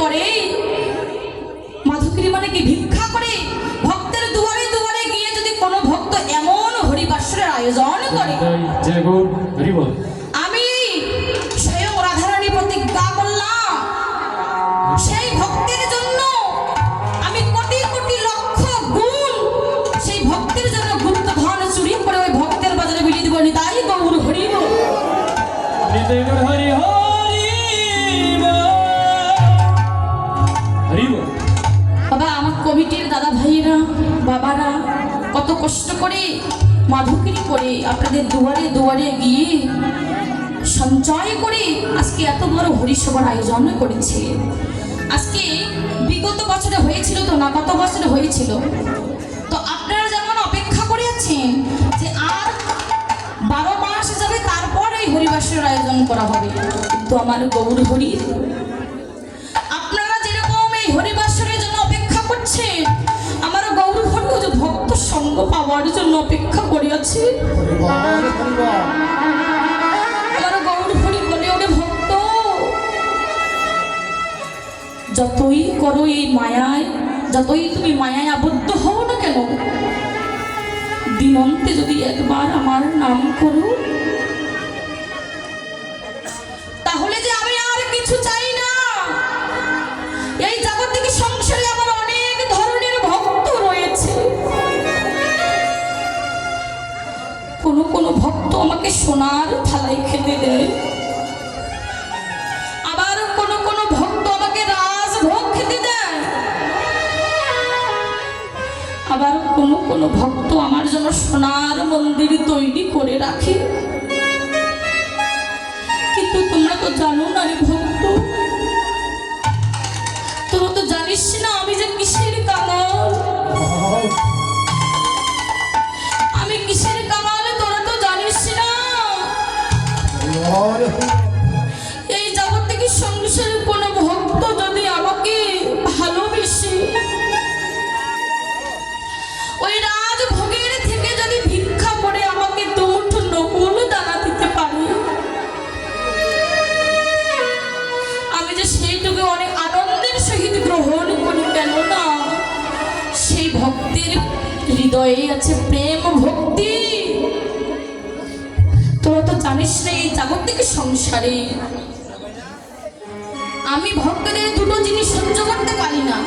করে। মাধুকরী মানে কি? ভিক্ষা করে। ভক্তের দুয়ারে দুয়ারে গিয়ে যদি কোনো ভক্ত এমন হরিবাসরের আয়োজন করে। আমি স্বয়ং রাধারানী প্রতিজ্ঞা করলাম সেই ভক্তের জন্য আমি কোটি কোটি লক্ষ গুণ সেই ভক্তের জন্য গুপ্ত ধন চুরি করে ওই ভক্তের বাজারে বিলিয়ে দিব গৌর নিতাই গৌর হরি হরি কমিটির দাদা ভাইয়েরা বাবারা, কত কষ্ট করে মাধুকিরি করে আপনাদের দুয়ারে দুয়ারে গিয়ে সঞ্চয় করে আজকে এত বড় হরিসভার আয়োজন করেছে। আজকে বিগত বছরে হয়েছিল তো, না, গত বছরে হয়েছিল। তো আপনারা যেমন অপেক্ষা করে আছেন যে আর বারো মাস যাবে, তারপর এই হরিবাসের আয়োজন করা হবে। কিন্তু আমার গৌর হরি পাওয়ার জন্য অপেক্ষা করিয়াছি। যতই করো এই মায়ায়, যতই তুমি মায়ায় আবদ্ধ হও না কেন, দিনন্তে যদি একবার আমার নাম করো সোনার থালায় খেতে দেয়। আবার কোনো কোনো ভক্ত আমাকে রাজভোগ খেতে দেয়। আবার কোনো কোনো ভক্ত আমার জন্য সোনার মন্দির তৈরি করে রাখে। কিন্তু তোমরা তো জানো ভক্তির হৃদয়ে আছে প্রেম ভক্তি। তোরা তো জানিস না এই জাগতিক সংসারে। আমি ভক্তদের দুটো জিনিস সহ্য করতে পারি না।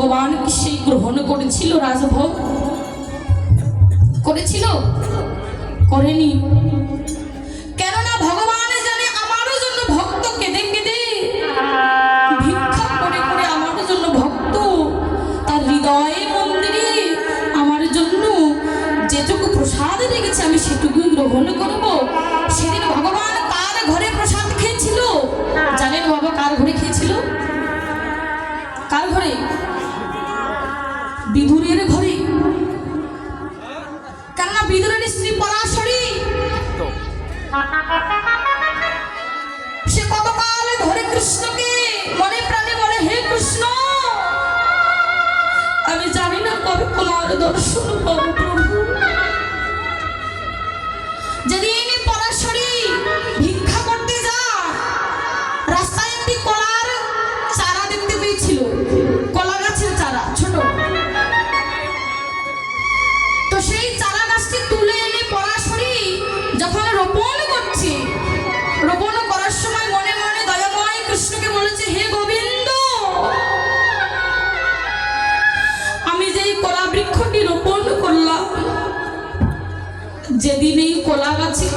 ভগবান কি সেই গ্রহণ করেছিল, রাজভোগ করেছিল? করেনি। কেননা ভগবান জানে আমারও জন্য ভক্ত কেঁদে কেঁদে করে করে জন্য ভক্ত। তার হৃদয়ে মন্দিরে আমার জন্য যেটুকু আমি সেটুকুই গ্রহণ করব। বিদুরের ঘরে। কেননা বিদুরের স্ত্রী পরাশরী। সে কতকাল ধরে কৃষ্ণকে মনে প্রাণে বলে হে কৃষ্ণ আমি জানি না কবে তোমার দর্শন পাবো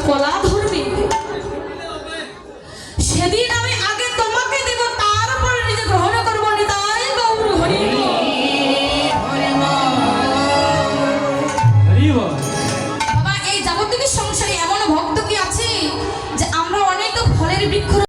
escolar